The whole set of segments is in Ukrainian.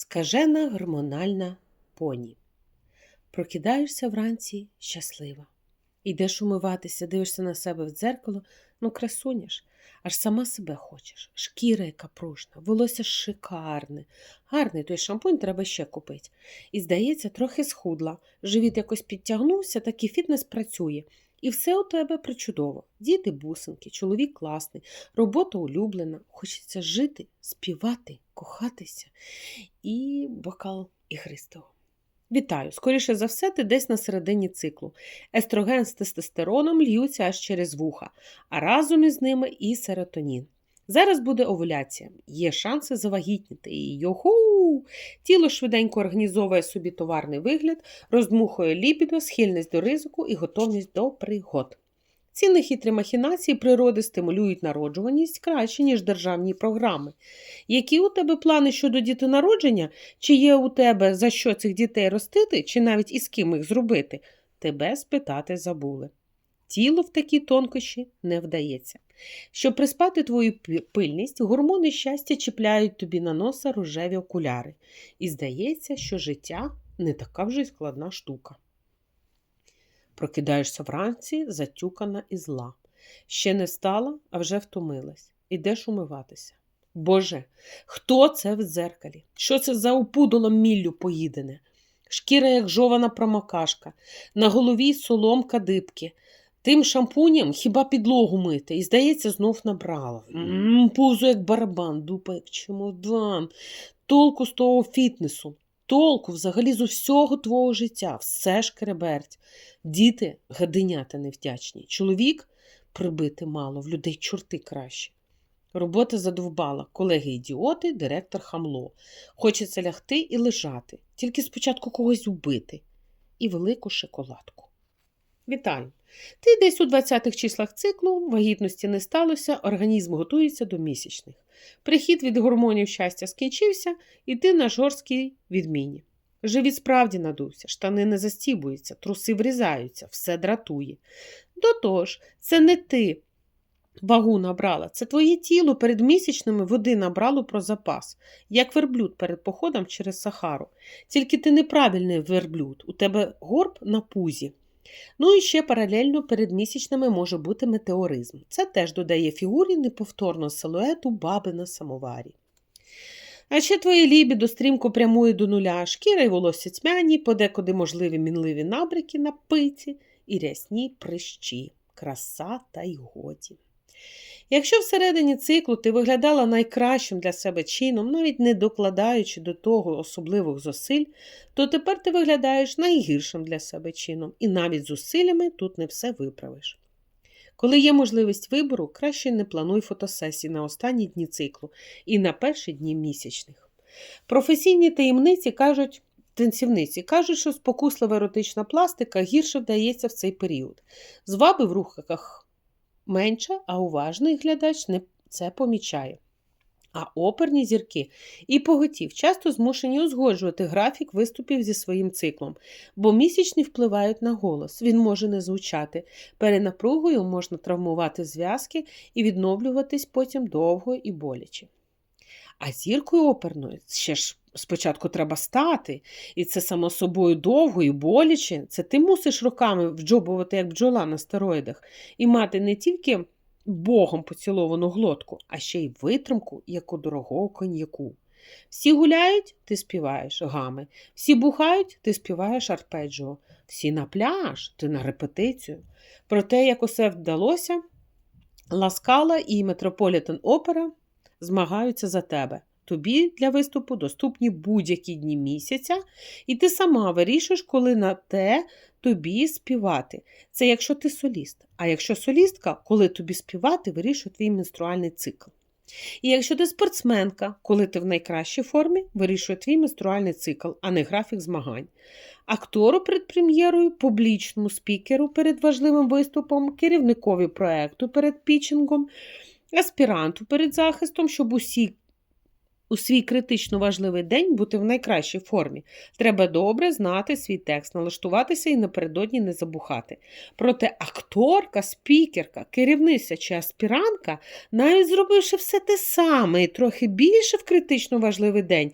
Скажена гормональна поні. Прокидаєшся вранці щаслива. Йдеш умиватися, дивишся на себе в дзеркало, ну красуняш, аж сама себе хочеш. Шкіра яка пружна, волосся шикарне. Гарний той шампунь треба ще купити. І, здається, трохи схудла. Живіт якось підтягнувся, так і фітнес працює. І все у тебе причудово. Діти бусинки, чоловік класний, робота улюблена. Хочеться жити, співати, кохатися і бокал ігристого. Вітаю! Скоріше за все, ти десь на середині циклу. Естроген з тестостероном льються аж через вуха, а разом із ними і серотонін. Зараз буде овуляція, є шанси завагітніти і йоху! Тіло швиденько організовує собі товарний вигляд, роздмухує лібідо, схильність до ризику і готовність до пригод. Ці нехитрі махінації природи стимулюють народжуваність краще, ніж державні програми. Які у тебе плани щодо дітонародження? Чи є у тебе за що цих дітей ростити, чи навіть із ким їх зробити? Тебе спитати забули. Тіло в такі тонкощі не вдається. Щоб приспати твою пильність, гормони щастя чіпляють тобі на носа рожеві окуляри. І здається, що життя не така вже й складна штука. Прокидаєшся вранці, затюкана і зла. Ще не встала, а вже втомилась. Ідеш умиватися. Боже, хто це в дзеркалі? Що це за опудолом міллю поїдене? Шкіра, як жована промокашка, на голові соломка дибки. Тим шампунем хіба підлогу мити, і, здається, знов набрала. Пузо як барабан, дупа як чемодан. Толку з того фітнесу, толку взагалі з усього твого життя, все ж кереберть. Діти гаденята невдячні. Чоловік прибити мало, в людей чорти краще. Робота задовбала, колеги ідіоти, директор хамло. Хочеться лягти і лежати, тільки спочатку когось вбити. І велику шоколадку. Вітаю! Ти десь у 20-х числах циклу, вагітності не сталося, організм готується до місячних. Прихід від гормонів щастя скінчився, і ти на жорсткій відміні. Живіт справді надувся, штани не застібуються, труси врізаються, все дратує. До того ж, це не ти вагу набрала, це твоє тіло перед місячними води набрало про запас, як верблюд перед походом через Сахару. Тільки ти неправильний верблюд, у тебе горб на пузі. Ну і ще паралельно перед місячними може бути метеоризм. Це теж додає фігурі неповторного силуету баби на самоварі. А ще твоє лібідо стрімко прямує до нуля, шкіра й волосся тьмяні, подекуди можливі мінливі набряки на пиці і рясні прищі. Краса та й годі. Якщо всередині циклу ти виглядала найкращим для себе чином, навіть не докладаючи до того особливих зусиль, то тепер ти виглядаєш найгіршим для себе чином, і навіть зусиллями тут не все виправиш. Коли є можливість вибору, краще не плануй фотосесії на останні дні циклу і на перші дні місячних. Професійні таємниці кажуть, танцівниці кажуть, що спокуслива еротична пластика гірше вдається в цей період. Зваби в рухах менше, а уважний глядач не це помічає. А оперні зірки і поготів часто змушені узгоджувати графік виступів зі своїм циклом, бо місячні впливають на голос, він може не звучати. Перенапругою можна травмувати зв'язки і відновлюватись потім довго і боляче. А зіркою оперною ще ж спочатку треба стати, і це само собою довго і боляче. Це ти мусиш роками вджобувати, як бджола на стероїдах, і мати не тільки богом поціловану глотку, а ще й витримку, як у дорогого коньяку. Всі гуляють, ти співаєш гами, всі бухають, ти співаєш арпеджіо, всі на пляж, ти на репетицію. Про те, як усе вдалося, Ласкала і Метрополітен Опера змагаються за тебе. Тобі для виступу доступні будь-які дні місяця, і ти сама вирішуєш, коли на те тобі співати. Це якщо ти соліст. А якщо солістка, коли тобі співати, вирішує твій менструальний цикл. І якщо ти спортсменка, коли ти в найкращій формі, вирішує твій менструальний цикл, а не графік змагань. Актору перед прем'єрою, публічному спікеру перед важливим виступом, керівникові проекту перед пічингом, аспіранту перед захистом, щоб усі у свій критично важливий день бути в найкращій формі. Треба добре знати свій текст, налаштуватися і напередодні не забухати. Проте акторка, спікерка, керівниця чи аспірантка, навіть зробивши все те саме і трохи більше в критично важливий день,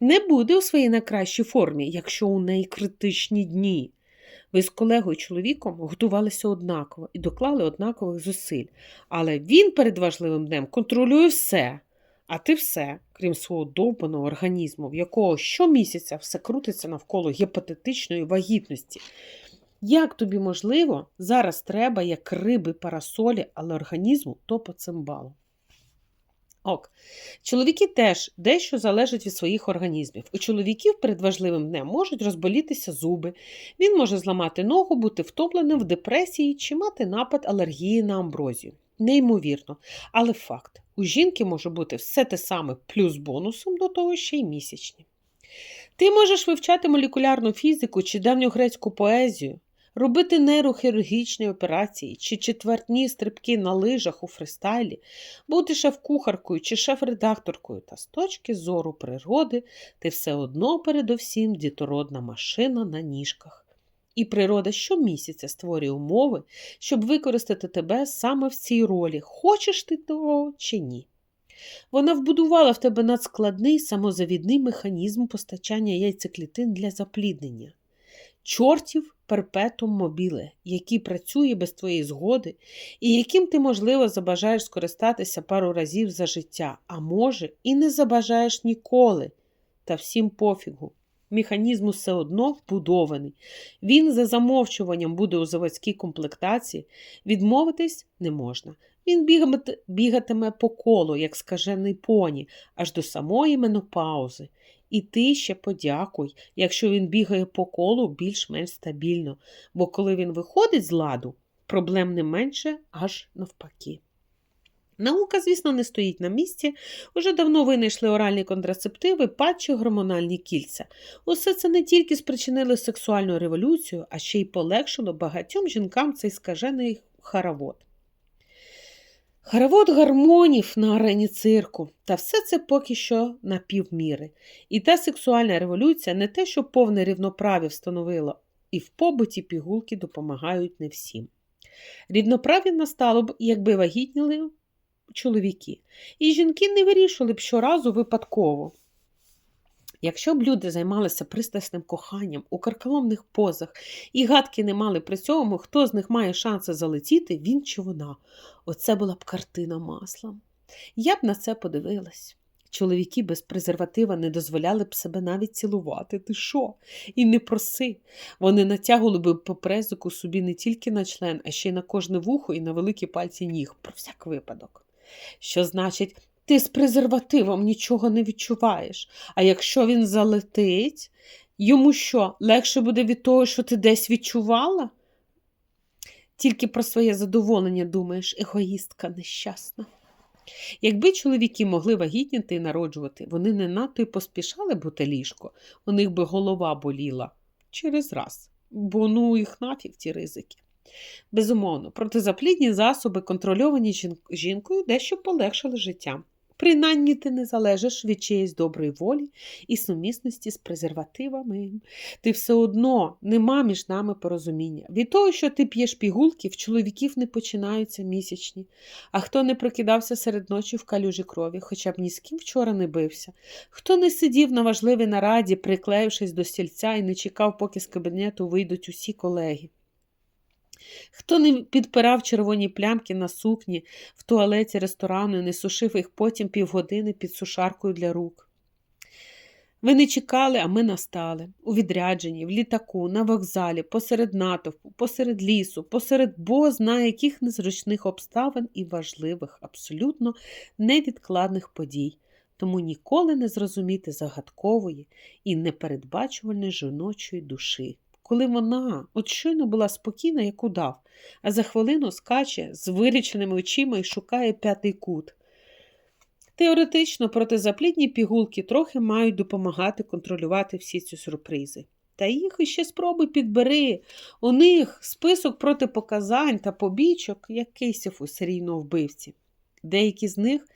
не буде у своїй найкращій формі, якщо у неї критичні дні. Ви з колегою чоловіком готувалися однаково і доклали однакових зусиль, але він перед важливим днем контролює все, а ти все, крім свого довбаного організму, в якого щомісяця все крутиться навколо гепатетичної вагітності. Як тобі можливо, зараз треба, як риби парасолі, але організму то по цимбалу. Ок. Чоловіки теж дещо залежать від своїх організмів. У чоловіків перед важливим днем можуть розболітися зуби, він може зламати ногу, бути втомленим в депресії чи мати напад алергії на амброзію. Неймовірно, але факт: у жінки може бути все те саме плюс бонусом до того ще й місячні. Ти можеш вивчати молекулярну фізику чи давньогрецьку поезію, робити нейрохірургічні операції чи четвертні стрибки на лижах у фристайлі, бути шеф-кухаркою чи шеф-редакторкою, та з точки зору природи ти все одно передовсім дітородна машина на ніжках. І природа щомісяця створює умови, щоб використати тебе саме в цій ролі, хочеш ти того чи ні. Вона вбудувала в тебе надскладний самозавідний механізм постачання яйцеклітин для запліднення. Чортів перпетум мобіле, який працює без твоєї згоди, і яким ти, можливо, забажаєш скористатися пару разів за життя, а може, і не забажаєш ніколи. Та всім пофігу. Механізм все одно вбудований. Він за замовчуванням буде у заводській комплектації, відмовитись не можна. Він бігатиме по колу, як скажений поні, аж до самої менопаузи. І ти ще подякуй, якщо він бігає по колу більш-менш стабільно, бо коли він виходить з ладу, проблем не менше, аж навпаки. Наука, звісно, не стоїть на місці. Уже давно винайшли оральні контрацептиви, патчі, гормональні кільця. Усе це не тільки спричинило сексуальну революцію, а ще й полегшило багатьом жінкам цей скажений харавод. Хоровод гармонів на арені цирку, та все це поки що на півміри. І та сексуальна революція не те, що повне рівноправ'я встановила, і в побуті пігулки допомагають не всім. Рівноправ'я настало б, якби вагітніли чоловіки, і жінки не вирішили б щоразу випадково. Якщо б люди займалися пристрасним коханням у карколомних позах і гадки не мали при цьому, хто з них має шанси залетіти, він чи вона. Оце була б картина маслом. Я б на це подивилась. Чоловіки без презерватива не дозволяли б себе навіть цілувати. Ти що? І не проси. Вони натягували б по презику собі не тільки на член, а ще й на кожне вухо і на великі пальці ніг, про всяк випадок. Що значить, ти з презервативом нічого не відчуваєш. А якщо він залетить, йому що, легше буде від того, що ти десь відчувала? Тільки про своє задоволення думаєш, егоїстка нещасна. Якби чоловіки могли вагітніти і народжувати, вони не надто й поспішали бути ліжко, у них би голова боліла через раз, бо ну їх нафіг ті ризики. Безумовно, протизаплідні засоби, контрольовані жінкою, дещо полегшили життя. Принаймні ти не залежиш від чиєїсь доброї волі і сумісності з презервативами. Ти все одно нема між нами порозуміння. Від того, що ти п'єш пігулки, в чоловіків не починаються місячні, а хто не прокидався серед ночі в калюжі крові, хоча б ні з ким вчора не бився, хто не сидів на важливій нараді, приклеївшись до стільця і не чекав, поки з кабінету вийдуть усі колеги. Хто не підпирав червоні плямки на сукні в туалеті ресторану і не сушив їх потім півгодини під сушаркою для рук. Ви не чекали, а ми настали у відрядженні, в літаку, на вокзалі, посеред натовпу, посеред лісу, посеред бо знає яких незручних обставин і важливих, абсолютно невідкладних подій. Тому ніколи не зрозуміти загадкової і непередбачувальної жіночої душі коли вона от щойно була спокійна, як удав, а за хвилину скаче з виріченими очима і шукає п'ятий кут. Теоретично протизаплідні пігулки трохи мають допомагати контролювати всі ці сюрпризи. Та їх іще спробуй підбери. У них список протипоказань та побічок, як кейсів у серійного вбивці. Деякі з них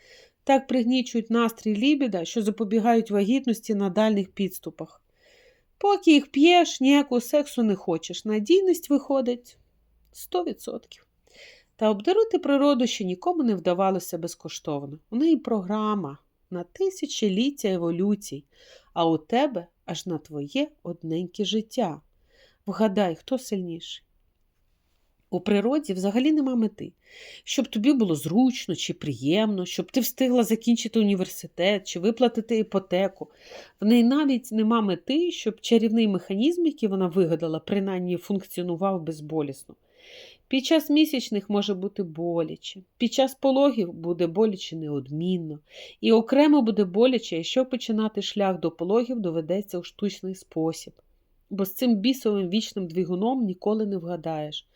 так пригнічують настрій лібіда, що запобігають вагітності на дальних підступах. Поки їх п'єш, ніякого сексу не хочеш. Надійність виходить 100%. Та обдарити природу ще нікому не вдавалося безкоштовно. У неї програма на тисячоліття еволюцій, а у тебе аж на твоє одненьке життя. Вгадай, хто сильніший. У природі взагалі нема мети, щоб тобі було зручно чи приємно, щоб ти встигла закінчити університет чи виплатити іпотеку. В неї навіть нема мети, щоб чарівний механізм, який вона вигадала, принаймні функціонував безболісно. Під час місячних може бути боляче, під час пологів буде боляче неодмінно, і окремо буде боляче, якщо починати шлях до пологів доведеться у штучний спосіб, бо з цим бісовим вічним двигуном ніколи не вгадаєш.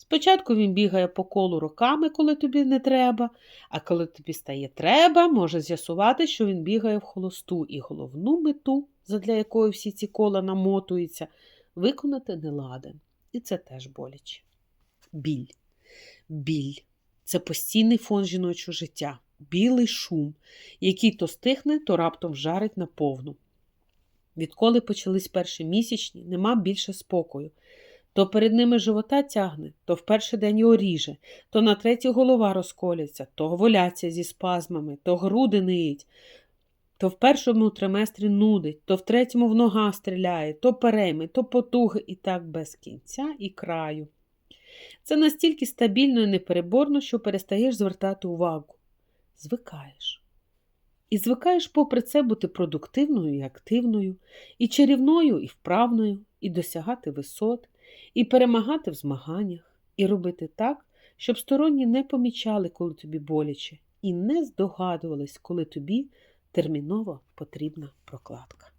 Спочатку він бігає по колу роками, коли тобі не треба, а коли тобі стає треба, може з'ясувати, що він бігає в холосту, і головну мету, задля якої всі ці кола намотуються, виконати не ладен. І це теж боляче. Біль. Біль це постійний фон жіночого життя, білий шум, який то стихне, то раптом вжарить наповну. Відколи почались перші місячні, нема більше спокою. То перед ними живота тягне, то в перший день його ріже, то на третій голова розколяться, то воляться зі спазмами, то груди ниють, то в першому триместрі нудить, то в третьому в нога стріляє, то перейми, то потуги і так без кінця і краю. Це настільки стабільно і непереборно, що перестаєш звертати увагу. Звикаєш. І звикаєш, попри це, бути продуктивною і активною, і чарівною, і вправною, і досягати висот, і перемагати в змаганнях, і робити так, щоб сторонні не помічали, коли тобі боляче, і не здогадувались, коли тобі терміново потрібна прокладка.